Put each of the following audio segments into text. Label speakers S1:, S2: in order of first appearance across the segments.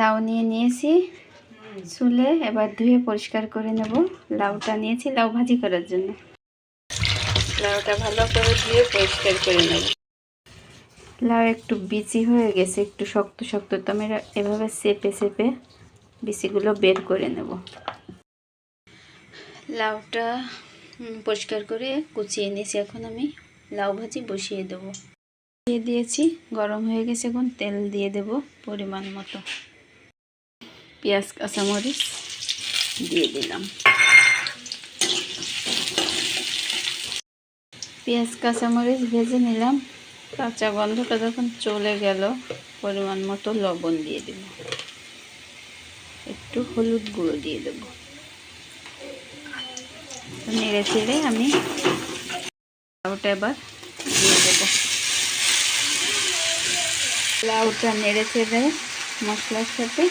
S1: লাউ নিয়ে নিয়েছি। চুলে এবার ধুয়ে পরিষ্কার করে নেব। লাউটা নিয়েছি লাউ ভাজি করার জন্য। লাউটা ভালো করে ধুয়ে পরিষ্কার করে নেব। লাউ একটু বিচি হয়ে গেছে একটু শক্ত শক্ত। তো আমি এভাবে চেপে চেপে বিচিগুলো বের করে নেব। লাউটা পরিষ্কার করে কুচিয়ে নিয়েছি এখন আমি। লাউ ভাজি বসিয়ে দেবো। দিয়ে দিয়েছি গরম হয়ে গেছে এখন তেল দিয়ে দেব পরিমাণ মতো। পেঁয়াজ, কাঁচামরিচ দিয়ে দিলাম। পেঁয়াজ, কাঁচামরিচ ভেজে নিলাম। কাঁচা গন্ধটা যখন চলে গেল, পরিমাণ মতো লবণ দিয়ে দেব একটু হলুদ গুঁড়ো দিয়ে দেব। নেড়ে চেড়ে আমি লাউটা এবার দিয়ে দেবো। লাউটা নেড়ে চেড়ে মশলার সাথে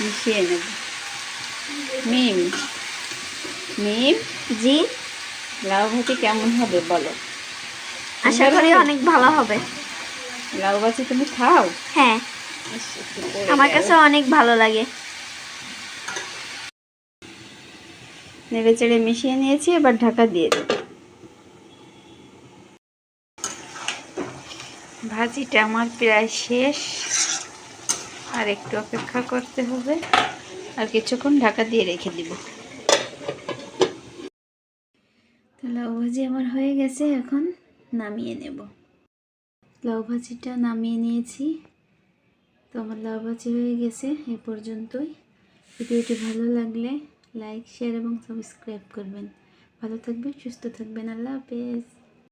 S1: মিশিয়ে নেব। মিম মিম
S2: জি?
S1: লাউ ভাজি কেমন হবে বলো?
S2: আশা করি অনেক ভালো হবে।
S1: লাউ ভাজি তুমি খাও?
S2: হ্যাঁ। আমার। কাছে অনেক ভালো লাগে।
S1: নেড়ে চেড়ে মিশিয়ে নিয়েছি এবার ঢাকা দিয়ে দেব। ভাজিটা আমার প্রায় শেষ। আর একটু অপেক্ষা করতে হবে। আর কিছুক্ষণ ঢাকা দিয়ে রেখে দিব। লাউ ভাজি আমার হয়ে গেছে, এখন নামিয়ে নেব। লাউ ভাজিটা নামিয়ে নিয়েছি। তো আমার লাউ ভাজি হয়ে গেছে এ পর্যন্তই। ভিডিওটি ভালো লাগলে লাইক, শেয়ার এবং সাবস্ক্রাইব করবেন। ভালো থাকবেন, সুস্থ থাকবেন, আল্লাহ হাফেজ।